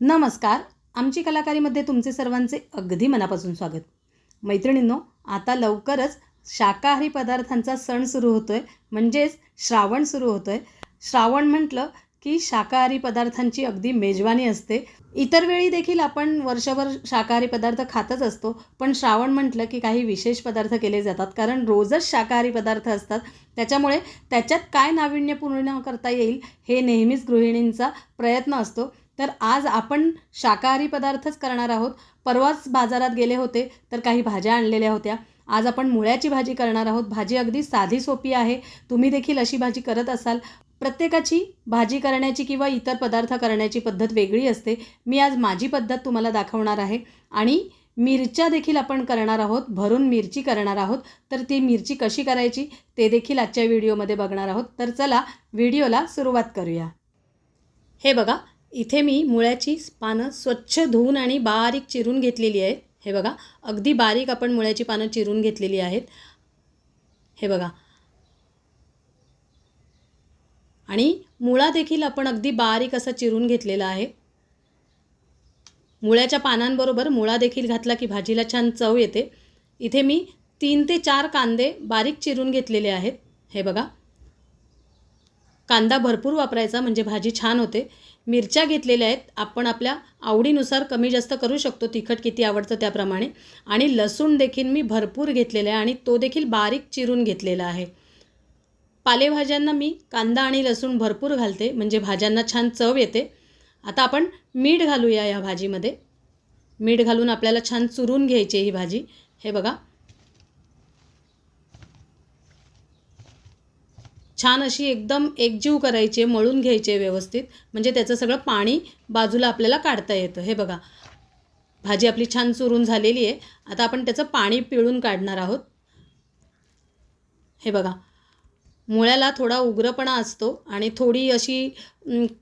नमस्कार. आमची कलाकारीमध्ये तुमचे सर्वांचे अगदी मनापासून स्वागत. मैत्रिणींनो आता लवकरच शाकाहारी पदार्थांचा सण सुरू होतो आहे म्हणजेच श्रावण सुरू होतो आहे श्रावण म्हटलं की शाकाहारी पदार्थांची अगदी मेजवानी असते. इतर वेळी देखील आपण वर्षभर शाकाहारी पदार्थ खातच असतो. पण श्रावण म्हटलं की काही विशेष पदार्थ केले जातात. कारण रोजच शाकाहारी पदार्थ असतात. त्याच्यामुळे त्याच्यात काय नाविन्यपूर्ण करता येईल हे नेहमीच गृहिणींचा प्रयत्न असतो. तर आज आपण शाकाहारी पदार्थच करणार आहोत. परवाच बाजारात गेले होते तर काही भाज्या आणलेल्या होत्या. आज आपण मुळ्याची भाजी करणार आहोत. भाजी अगदी साधी सोपी आहे. तुम्ही देखील अशी भाजी करत असाल. प्रत्येकाची भाजी करण्याची किंवा इतर पदार्थ करण्याची पद्धत वेगळी असते. मी आज माझी पद्धत तुम्हाला दाखवणार आहे. आणि मिरच्या देखील आपण करणार आहोत. भरून मिरची करणार आहोत. तर ती मिरची कशी करायची ते देखील आजच्या व्हिडिओमध्ये बघणार आहोत. तर चला व्हिडिओला सुरुवात करूया. हे बघा इथे मी मुळ्याची पानं स्वच्छ धुवून आणि बारीक चिरून घेतलेली आहेत. हे बघा अगदी बारीक आपण मुळ्याची पानं चिरून घेतलेली आहेत. हे बघा. आणि मुळा देखील आपण अगदी बारीक असा चिरून घेतलेला आहे. मुळ्याच्या पानांबरोबर मुळा देखील घातला की भाजीला छान चव येते. इथे मी तीन ते चार कांदे बारीक चिरून घेतलेले आहेत. हे बघा. कांदा भरपूर वापरायचा म्हणजे भाजी छान होते. मिरच्या घेतलेल्या आहेत. आपण आपल्या आवडीनुसार कमी जास्त करू शकतो. तिखट किती आवडतं त्याप्रमाणे. आणि लसूण देखील मी भरपूर घेतलेला आहे आणि तो देखील बारीक चिरून घेतलेला आहे. पालेभाज्यांना मी कांदा आणि लसूण भरपूर घालते. म्हणजे भाज्यांना छान चव येते. आता आपण मीठ घालूया या भाजीमध्ये. मीठ घालून आपल्याला छान चुरून घ्यायची ही भाजी. हे बघा. छान अशी एकदम एकजीव करायची आहे मळून घ्यायची आहे व्यवस्थित. म्हणजे त्याचं सगळं पाणी बाजूला आपल्याला काढता येतं. हे बघा. भाजी आपली छान चुरून झालेली आहे. आता आपण त्याचं पाणी पिळून काढणार आहोत. हे बघा. मुळ्याला थोडा उग्रपणा असतो आणि थोडी अशी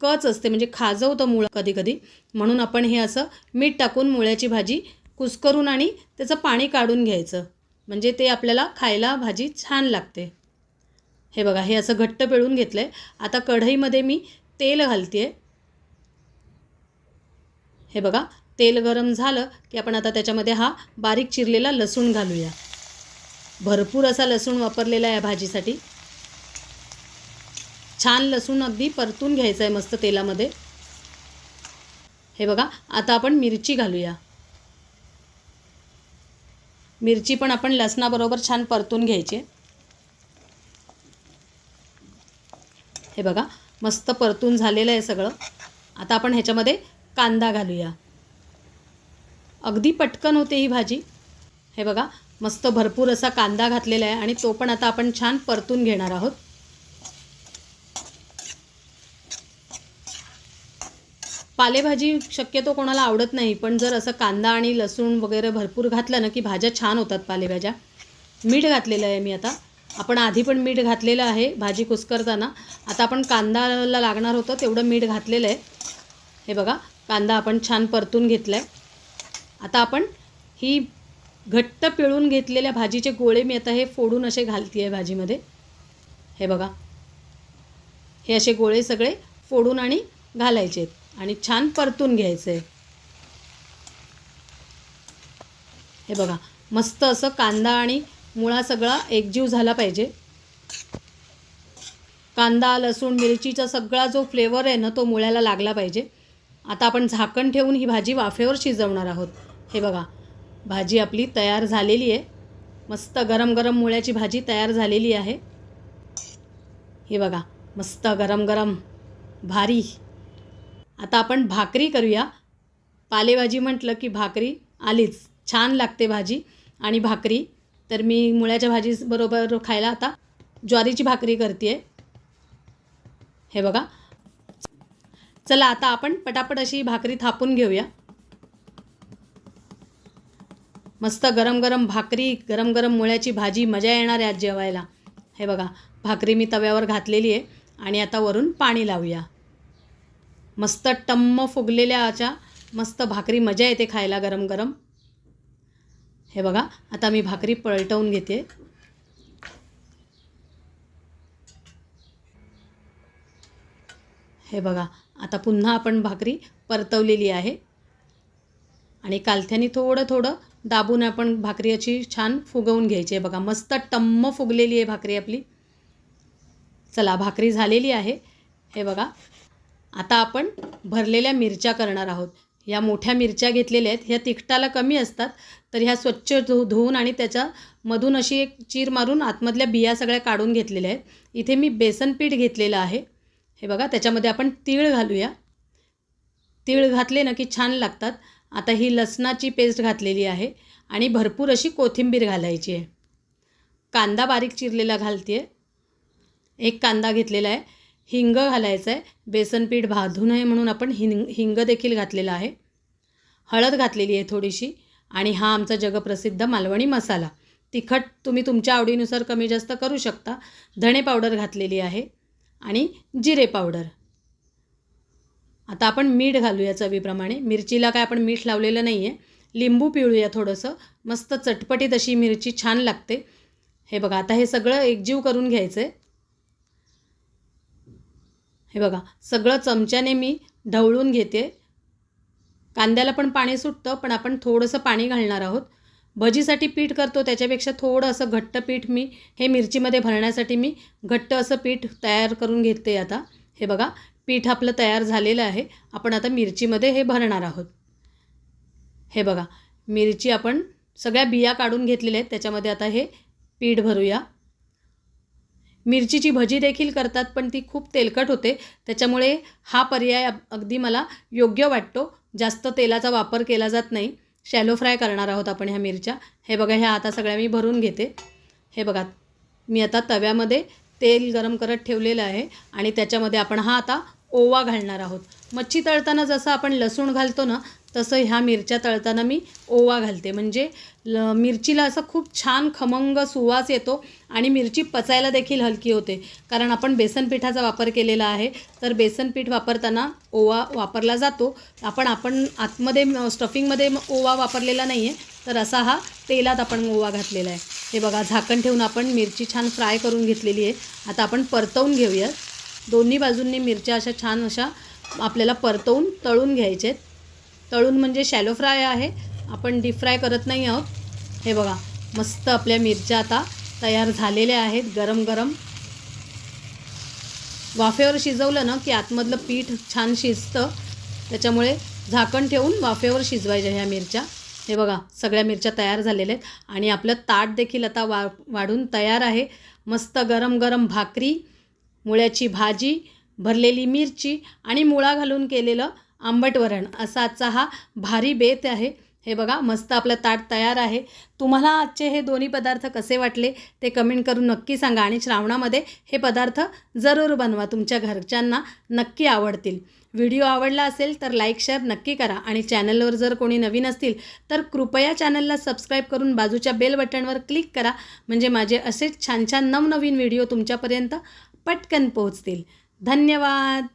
कच असते. म्हणजे खाजवतं मुळं कधीकधी. म्हणून आपण हे असं मीठ टाकून मुळ्याची भाजी कुस्करून आणि त्याचं पाणी काढून घ्यायचं. म्हणजे ते आपल्याला खायला भाजी छान लागते. हे बघा हे असं घट्ट पिळून घेतलं आहे आता कढईमध्ये मी तेल घालते आहे हे बघा तेल गरम झालं की आपण आता त्याच्यामध्ये हा बारीक चिरलेला लसूण घालूया. भरपूर असा लसूण वापरलेला आहे या भाजीसाठी. छान लसूण अगदी परतून घ्यायचं आहे मस्त तेलामध्ये. हे बघा आता आपण मिरची घालूया. मिरची पण आपण लसणाबरोबर छान परतून घ्यायची हे बघा मस्त परतून झालेलं आहे सगळं. आता आपण ह्याच्यामध्ये कांदा घालूया. अगदी पटकन होते ही भाजी. हे बघा मस्त भरपूर असा कांदा घातलेला आहे आणि तो पण आता आपण छान परतून घेणार आहोत. पालेभाजी शक्यतो कोणाला आवडत नाही पण जर असं कांदा आणि लसूण वगैरे भरपूर घातलं ना की भाज्या छान होतात पालेभाज्या. मीठ घातलेलं आहे मी आता. आपण आधी पण मीठ घातलेलं आहे भाजी कुस्करताना. आता आपण कांदाला लागणार होतं तेवढं मीठ घातलेलं आहे. हे बघा कांदा आपण छान परतून घेतला आहे आता आपण ही घट्ट पिळून घेतलेल्या भाजीचे गोळे मी आता हे फोडून असे घालते आहे भाजीमध्ये. हे बघा. हे असे गोळे सगळे फोडून आणि घालायचे आहेत आणि छान परतून घ्यायचं आहे हे बघा मस्त असं कांदा आणि मुळा सगळा एकजीव झाला पाहिजे. कांदा लसूण मिरचीचा सगळा जो फ्लेवर आहे ना तो मुळ्याला लागला पाहिजे. आता आपण झाकण ठेवून ही भाजी वाफेवर शिजवणार आहोत. हे बघा भाजी आपली तयार झालेली आहे. मस्त गरम गरम मुळ्याची भाजी तयार झालेली आहे. हे बघा मस्त गरम गरम भारी. आता आपण भाकरी करूया. पालेभाजी म्हटलं की भाकरी आलीच. छान लागते भाजी आणि भाकरी. तर मी मुळ्याच्या भाजीबरोबर खायला आता ज्वारीची भाकरी करते आहे हे बघा. चला आता आपण पटापट अशी भाकरी थापून घेऊया. मस्त गरम गरम भाकरी गरम गरम मुळ्याची भाजी मजा येणार आहे आज जेवायला. हे बघा भाकरी मी तव्यावर घातलेली आहे आणि आता वरून पाणी लावूया. मस्त टम्म फुगलेल्या अशा मस्त भाकरी मजा येते खायला गरम गरम. हे बघा आता मी भाकरी पलटवून घेते. हे बघा आता पुन्हा आपण भाकरी परतवलेली आहे. आणि कालथ्याने थोडं थोडं दाबून आपण भाकरी अशी छान फुगवून घ्यायची आहे. बघा मस्त टम्म फुगलेली आहे भाकरी आपली. चला भाकरी झालेली आहे. हे बघा आता आपण भरलेल्या मिरच्या करणार आहोत. या मोठ्या मिरच्या घेतलेल्या आहेत. ह्या तिखटाला कमी असतात. तर ह्या स्वच्छ धु धुवून आणि त्याच्यामधून अशी एक चीर मारून आतमधल्या बिया सगळ्या काढून घेतलेल्या आहेत. इथे मी बेसन पीठ घेतलेलं आहे. हे बघा त्याच्यामध्ये आपण तीळ घालूया. तीळ घातले ना की छान लागतात. आता ही लसणाची पेस्ट घातलेली आहे आणि भरपूर अशी कोथिंबीर घालायची आहे. कांदा बारीक चिरलेला घालते आहे एक कांदा घेतलेला आहे. हिंग घालायचं आहे बेसन पीठ भाजू नये म्हणून आपण हिंग हिंग देखील घातलेला आहे. हळद घातलेली आहे थोडीशी आणि हा आमचा जगप्रसिद्ध मालवणी मसाला. तिखट तुम्ही तुमच्या आवडीनुसार कमी जास्त करू शकता. धणे पावडर घातलेली आहे आणि जिरे पावडर. आता आपण मीठ घालूया चवीप्रमाणे. मिरचीला काय आपण मीठ लावलेलं नाही आहे लिंबू पिळूया थोडंसं. मस्त चटपटीत अशी मिरची छान लागते. हे बघा आता हे सगळं एकजीव करून घ्यायचं आहे हे बघा सगळं चमच्याने मी ढवळून घेते. कांद्याला पण पाणी सुटतं पण आपण थोडंसं पाणी घालणार आहोत. भजीसाठी पीठ करतो त्याच्यापेक्षा थोडं असं घट्ट पीठ मी हे मिरचीमध्ये भरण्यासाठी मी घट्ट असं पीठ तयार करून घेते आता. हे बघा पीठ आपलं तयार झालेलं आहे. आपण आता मिरचीमध्ये हे भरणार आहोत. हे बघा मिरची आपण सगळ्या बिया काढून घेतलेल्या आहेत. त्याच्यामध्ये आता हे पीठ भरूया. मिरचीची भजी देखील करतात पण ती खूप तेलकट होते. त्याच्यामुळे हा पर्याय अगदी मला योग्य वाटतो. जास्त तेलाचा वापर केला जात नाही. शॅलो फ्राय करणार आहोत आपण ह्या मिरच्या. हे बघा ह्या आता सगळ्या मी भरून घेते. हे बघा मी आता तव्यामध्ये तेल गरम करत ठेवलेलं आहे आणि त्याच्यामध्ये आपण हा आता ओवा घालणार आहोत. मच्छी तळताना जसं आपण लसूण घालतो ना तसं ह्या मिरच्या तळताना मी ओवा घालते. म्हणजे ल मिरचीला असं खूप छान खमंग सुवास येतो आणि मिरची पचायला देखील हलकी होते. कारण आपण बेसन पिठाचा वापर केलेला आहे. तर बेसन पीठ वापरताना ओवा वापरला जातो. आपण आपण आतमध्ये स्टफिंगमध्ये ओवा वापरलेला नाही आहे तर असा हा तेलात आपण ओवा घातलेला आहे. हे बघा झाकण ठेवून आपण मिरची छान फ्राय करून घेतलेली आहे. आता आपण परतवून घेऊयात. दोन्ही बाजूंनी मिरच्या अशा छान अशा आपल्याला परतवून तळून घ्यायचे आहेत तळून म्हणजे शॅलो फ्राय आहे. आपण डीप फ्राय करत नाही आहोत. हे बघा मस्त आपल्या मिरच्या आता तयार झालेल्या आहेत गरम गरम. वाफेवर शिजवलं ना की आतमधलं पीठ छान शिजतं. त्याच्यामुळे झाकण ठेवून वाफेवर शिजवायच्या ह्या मिरच्या. हे बघा सगळ्या मिरच्या तयार झालेल्या आहेत. आणि आपलं ताट देखील आता वा वाढून तयार आहे. मस्त गरम गरम भाकरी मुळ्याची भाजी भरलेली मिरची आणि मुळा घालून केलेलं आंबट वरण असा आजचा हा भारी बेत आहे. हे बघा मस्त आपलं ताट तयार आहे. तुम्हाला आजचे हे दोन्ही पदार्थ कसे वाटले ते कमेंट करून नक्की सांगा आणि श्रावणामध्ये हे पदार्थ जरूर बनवा. तुमच्या घरच्यांना नक्की आवडतील. व्हिडिओ आवडला असेल तर लाईक शेअर नक्की करा आणि चॅनलवर जर कोणी नवीन असतील तर कृपया चॅनलला सबस्क्राईब करून बाजूच्या बेल बटनवर क्लिक करा. म्हणजे माझे असेच छान छान नवनवीन व्हिडिओ तुमच्यापर्यंत पटकन पोहोचतील. धन्यवाद!